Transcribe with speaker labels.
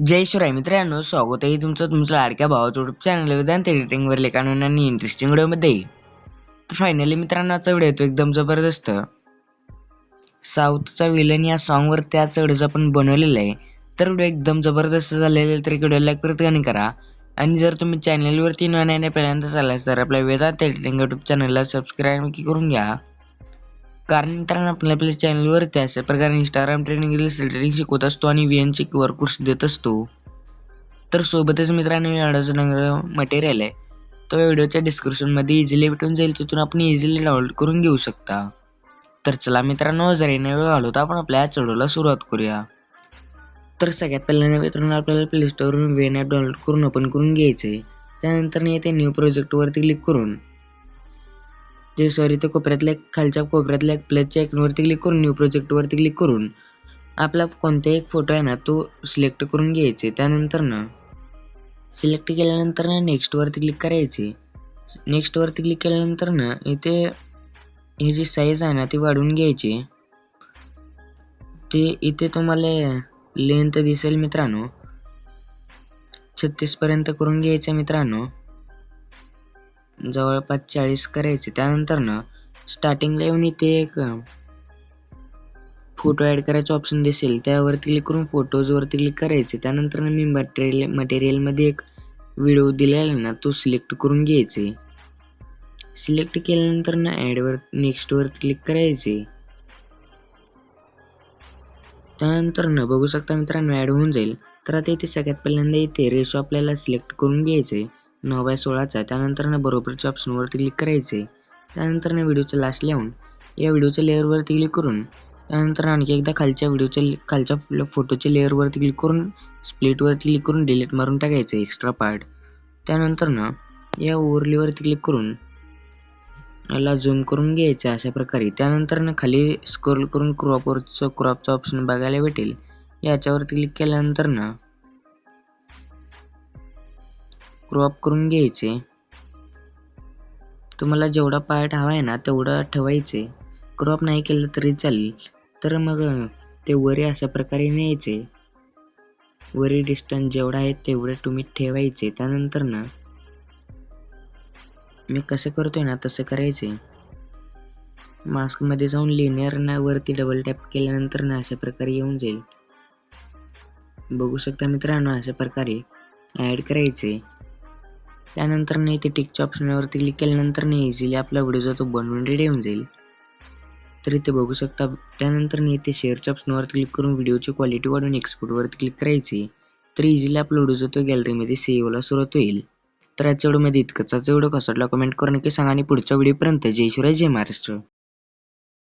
Speaker 1: जय शिवराय मित्रांनो स्वागत आहे तुमचं तुमचं लाडक्या भावाचं युट्यूब चॅनल वेदांत एडिटिंगवर लेखानून आणि इंटरेस्टिंग व्हिडिओमध्ये तर फायनली मित्रांनो आजचा व्हिडिओ येतो एकदम जबरदस्त. साऊथचा विलन या सॉन्गवर त्याच व्हिडिओचा आपण बनवलेलं आहे. तर व्हिडिओ एकदम जबरदस्त झालेला आहे तर व्हिडिओ लाईक परत कमी करा. आणि जर तुम्ही चॅनलवरती न नाही पहिल्यांदा तर आपल्या वेदांत एडिटिंग यूट्यूब चॅनलला सबस्क्राईब नक्की करून घ्या. कारण मित्रांनो आपण आपल्या चॅनलवरती अशा प्रकारे इंस्टाग्राम ट्रेनिंग रील्स ट्रेनिंग शिकवत असतो आणि व्हीएनचे वर कोर्स देत असतो. तर सोबतच मित्रांनो व्हिडिओचं मटेरियल आहे तो व्हिडिओच्या डिस्क्रिप्शनमध्ये इझिली भेटून जाईल. तिथून आपण इझिली डाउनलोड करून घेऊ शकता. तर चला मित्रांनो जर येणे वेळ घालवता आपण आपल्या चढवला सुरुवात करूया. तर सगळ्यात पहिल्यांदा मित्रांनो आपल्याला प्ले स्टोअरवरून वेन ॲप डाउनलोड करून ओपन करून घ्यायचे त्यानंतर येते न्यू प्रोजेक्टवरती क्लिक करून. ते सॉरी ते कोपऱ्यातल्या खालच्या कोपऱ्यातल्या प्लसच्या आयकॉनवरती क्लिक करून न्यू प्रोजेक्टवरती क्लिक करून आपला कोणताही एक फोटो आहे ना तो सिलेक्ट करून घ्यायचे. त्यानंतर ना सिलेक्ट केल्यानंतर ना नेक्स्टवरती क्लिक करायचे. नेक्स्टवरती क्लिक केल्यानंतर ना इथे ही जी साईज आहे ना ती वाढवून घ्यायची. ते इथे तुम्हाला लेंथ दिसेल मित्रांनो. छत्तीस पर्यंत करून घ्यायचं मित्रांनो. जवळपास चाळीस करायचे. त्यानंतर ना स्टार्टिंगला येऊन इथे एक फोटो ॲड करायचं ऑप्शन दिसेल. त्यावरती क्लिक करून फोटोजवर क्लिक करायचे. त्यानंतर ना मी मटेरियल मटेरियलमध्ये एक व्हिडिओ दिलेला ना तो सिलेक्ट करून घ्यायचे. सिलेक्ट केल्यानंतर ना ॲडवर नेक्स्टवर क्लिक करायचे. त्यानंतर ना बघू शकता मित्रांनो ॲड होऊन जाईल. तर आता इथे सगळ्यात पहिल्यांदा इथे रेशो आपल्याला सिलेक्ट करून घ्यायचे. नऊ बाय सोळाचा. त्यानंतर ना बरोबरच्या ऑप्शनवरती क्लिक करायचे. त्यानंतर ना व्हिडिओच्या लास्ट लिहून या व्हिडिओच्या लेअरवरती क्लिक करून त्यानंतर आणखी एकदा खालच्या व्हिडिओच्या खालच्या फोटोच्या लेअरवरती क्लिक करून स्प्लिटवरती क्लिक करून डिलीट मारून टाकायचं एक्स्ट्रा पार्ट त्यानंतर ना या ओव्हरलीवरती क्लिक करून ला झूम करून घ्यायचं अशा प्रकारे. त्यानंतर ना खाली स्क्रोल करून क्रॉपवरचं क्रॉपचं ऑप्शन बघायला भेटेल. याच्यावर क्लिक केल्यानंतर ना क्रॉप करून घ्यायचे. तुम्हाला जेवढा पार्ट हवा आहे ना तेवढा ठेवायचे. क्रॉप नाही केलं तरी चालेल. तर मग ते वरी अशा प्रकारे न्यायचे. वरी डिस्टन्स जेवढा आहे तेवढे तुम्ही ठेवायचे. त्यानंतर ना मी कसं करतोय ना तसं करायचे मास्कमध्ये जाऊन लिनियर ना वरती डबल टॅप केल्यानंतर ना अशा प्रकारे येऊन जाईल. बघू शकता मित्रांनो अशा प्रकारे ॲड करायचे त्यानंतर ना इथे टिकच्या ऑप्शनवरती क्लिक केल्यानंतर ना इझिली आपला व्हिडिओ जो तो बनवून रेडी होऊन जाईल. तर इथे बघू शकता त्यानंतर ना इथे शेअरच्या ऑप्शनवरती क्लिक करून व्हिडिओची क्वालिटी वाढवून एक्सपोर्टवरती क्लिक करायची तर इझिली आपला व्हिडिओ जो तो गॅलरीमध्ये सेव्हला सुरुवात होईल. तर आजच्या व्हिडिओमध्ये इतकंच. आजचा व्हिडिओ कसा वाटला कमेंट करून नक्की सांगा. आणि पुढच्या व्हिडिओपर्यंत जय शिवराय जय महाराष्ट्र.